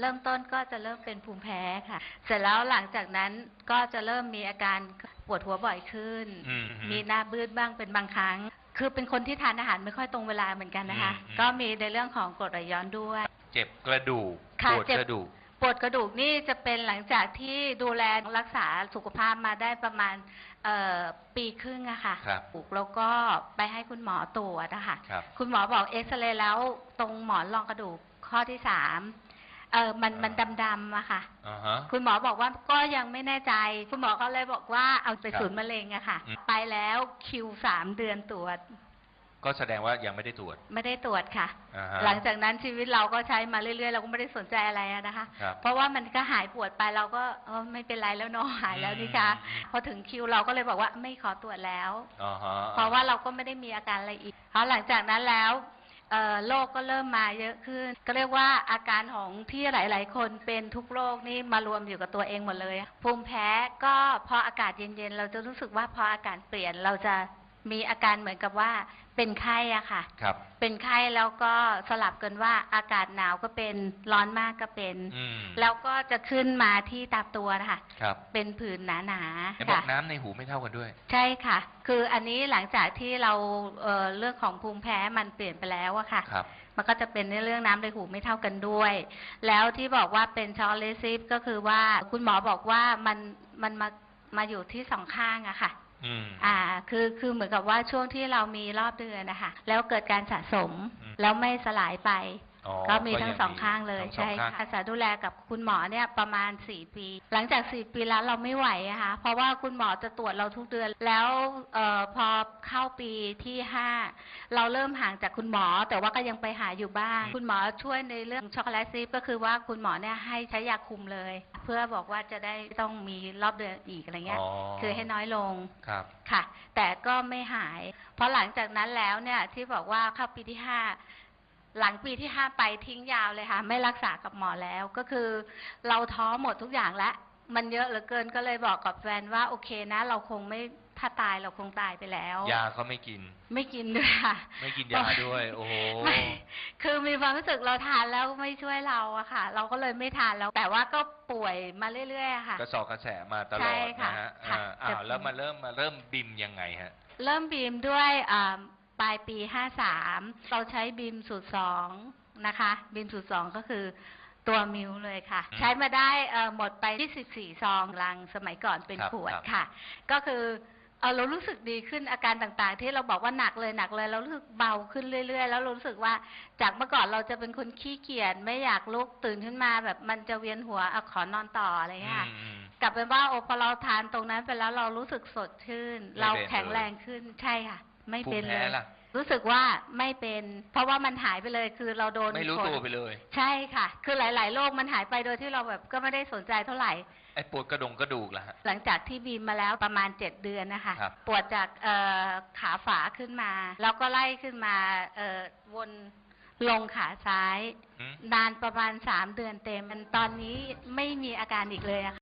เริ่มต้นก็จะเริ่มเป็นภูมิแพ้ค่ะ เสร็จแล้วหลังจากนั้นก็จะเริ่มมีอาการปวดหัวบ่อยขึ้นอืมมีหน้าบืดบ้างเป็นบางครั้ง คือเป็นคนที่ทานอาหารไม่ค่อยตรงเวลาเหมือนกันนะคะอืมอืมก็มีในเรื่องของกรดไหลย้อนด้วย เจ็บกระดูกค่ะปวดเจ็บกระดูกปวดกระดูกนี่จะเป็นหลังจากที่ดูแลรักษาสุขภาพมาได้ประมาณเอ่อปีครึ่งอะค่ะครับแล้วก็ไปให้คุณหมอตรวจอะค่ะครับคุณหมอบอกเอ็กซเรย์แล้วตรงหมอนรองกระดูกข้อที่สาม เออมันมันดำๆอะค่ะ อ่าฮะ คุณหมอบอกว่าก็ยังไม่แน่ใจ คุณหมอก็เลยบอกว่าเอาไปครับศูนย์มะเร็งอะค่ะ อืม ไปแล้วคิวสามเดือนตรวจก็แสดงว่ายังไม่ได้ตรวจไม่ได้ตรวจค่ะ อ่าฮะ หลังจากนั้นชีวิตเราก็ใช้มาเรื่อยๆ เราก็ไม่ได้สนใจอะไรอะนะคะ ครับเพราะว่ามันก็หายปวดไปเราก็เออไม่เป็นไรแล้วเนาะหายแล้วนี่คะอืม พอถึงคิวเราก็เลยบอกว่าไม่ขอตรวจแล้ว อ่าฮะเพราะว่าเราก็ไม่ได้มีอาการอะไรอีกเพราะหลังจากนั้นแล้วเอ่อ โรคก็เริ่มมาเยอะขึ้น ก็เรียกว่าอาการของที่หลาย ๆ คนเป็นทุกโรคนี่มารวมอยู่กับตัวเองหมดเลย ภูมิแพ้ก็พออากาศเย็น ๆ เราจะรู้สึกว่าพออากาศเปลี่ยนเราจะ มีอาการเหมือนกับว่าเป็นไข้อะค่ะ ครับ เป็นไข้แล้วก็สลับกันว่าอากาศหนาวก็เป็นร้อนมากก็เป็น อืมแล้วก็จะขึ้นมาที่ตามตัวนะคะครับเป็นผื่นหนาเห็นๆบอค่ะ กน้ำในหูไม่เท่ากันด้วย ใช่ค่ะ คืออันนี้หลังจากที่เราเอ่อเรื่องของภูมิแพ้มันเปลี่ยนไปแล้วอะค่ะ ครับ มันก็จะเป็นในเรื่องน้ำในหูไม่เท่ากันด้วย แล้วที่บอกว่าเป็นช็อกโกแลตซิฟก็คือว่าคุณหมอบอกว่ามันมันมามาอยู่ที่สองข้างอะค่ะ อืมอ่า คือคือเหมือนกับว่าช่วงที่เรามีรอบเดือนนะคะแล้วเกิดการสะสมอืมแล้วไม่สลายไปอ๋อ ก็มีทั้งยัสองข้างเลยทั้งสอใช่งข้างค่ะอาสาดูแลกับคุณหมอเนี่ยประมาณสี่ปี หลังจากสี่ปีแล้วเราไม่ไหวอะค่ะเพราะว่าคุณหมอจะตรวจเราทุกเดือนแล้วเอ่อพอเข้าปีที่ห้าเราเริ่มห่างจากคุณหมอ แต่ว่าก็ยังไปหาอยู่บ้าง คุณหมอช่วยในเรื่องช็อกโกแลตซีฟก็คือว่าคุณหมอเนี่ยให้ใช้ยาคุมเลย เพื่อบอกว่าจะได้ไม่ต้องมีรอบเดือนอีกอะไรเงี้ยอ๋อคือให้น้อยลงครับค่ะ แต่ก็ไม่หาย เพราะหลังจากนั้นแล้วเนี่ยที่บอกว่าเข้าปีที่ห้า หลังปีที่ห้าไปทิ้งยาวเลยค่ะ ไม่รักษากับหมอแล้วก็คือ เราท้อหมดทุกอย่างแล้วมันเยอะเหลือเกินก็เลยบอกกับแฟนว่าโอเคนะ เราคงไม่ถ้าตายเราคงตายไปแล้ว ยาก็ไม่กิน ไม่กินด้วยค่ะ ไม่กินยาด้วย โอ้โหไม่คือมีความรู้สึกเราทานแล้วไม่ช่วยเราอะค่ะ เราก็เลยไม่ทานแล้ว แต่ว่าก็ป่วยมาเรื่อยๆอะค่ะ กระสอบกระแสมาตลใช่อดค่ะนะฮะค่ะอ่าอ้าจะวแล้วมาเริ่มมาเริ่มบิมยังไงฮะ เริ่มบีมด้วยอ่า ปลายปี 53 เราใช้บีมสูตรสองนะคะ บีมสูตรสองก็คือตัวมิวเลยค่ะอืมใช้มาได้เอ่อหมดไป24ซองลังสมัยก่อนเป็นครับขวดครับค่ะ ก็คือเออเรารู้สึกดีขึ้นอาการต่างๆ ที่เราบอกว่าหนักเลยหนักเลย เรารู้สึกเบาขึ้นเรื่อย ๆ แล้วเรารู้สึกว่าจากเมื่อก่อนเราจะเป็นคนขี้เกียจไม่อยากลุกตื่นขึ้นมา แบบมันจะเวียนหัวอะขอนอนต่ออะไรเงี้ยค่ะอืมอืมกลับเป็นว่าโอพอเราทานตรงนั้นไปแล้วเรารู้สึกสดชื่นไม่เราเป็นแข็งแรงขึ้นใช่ค่ะ ไม่ภูเป็มินเลแพ้ย ล่ะ รู้สึกว่าไม่เป็น เพราะว่ามันหายไปเลยคือเราโดนไม่รู้กดตัวไปเลย ใช่ค่ะ คือหลาย ๆ โรคมันหายไปโดยที่เราแบบก็ไม่ได้สนใจเท่าไหร่ ไอ้ปวดกระดงกระดูกล่ะฮะ หลังจากที่บีมมาแล้วประมาณเจ็ดเดือนนะคะ ครับปวดจากเอ่อขาฝาขึ้นมา แล้วก็ไล่ขึ้นมาเอ่อวนลงขาซ้ายอืม นานประมาณสามเดือนเต็ม ตอนนี้ไม่มีอาการอีกเลยอะค่ะ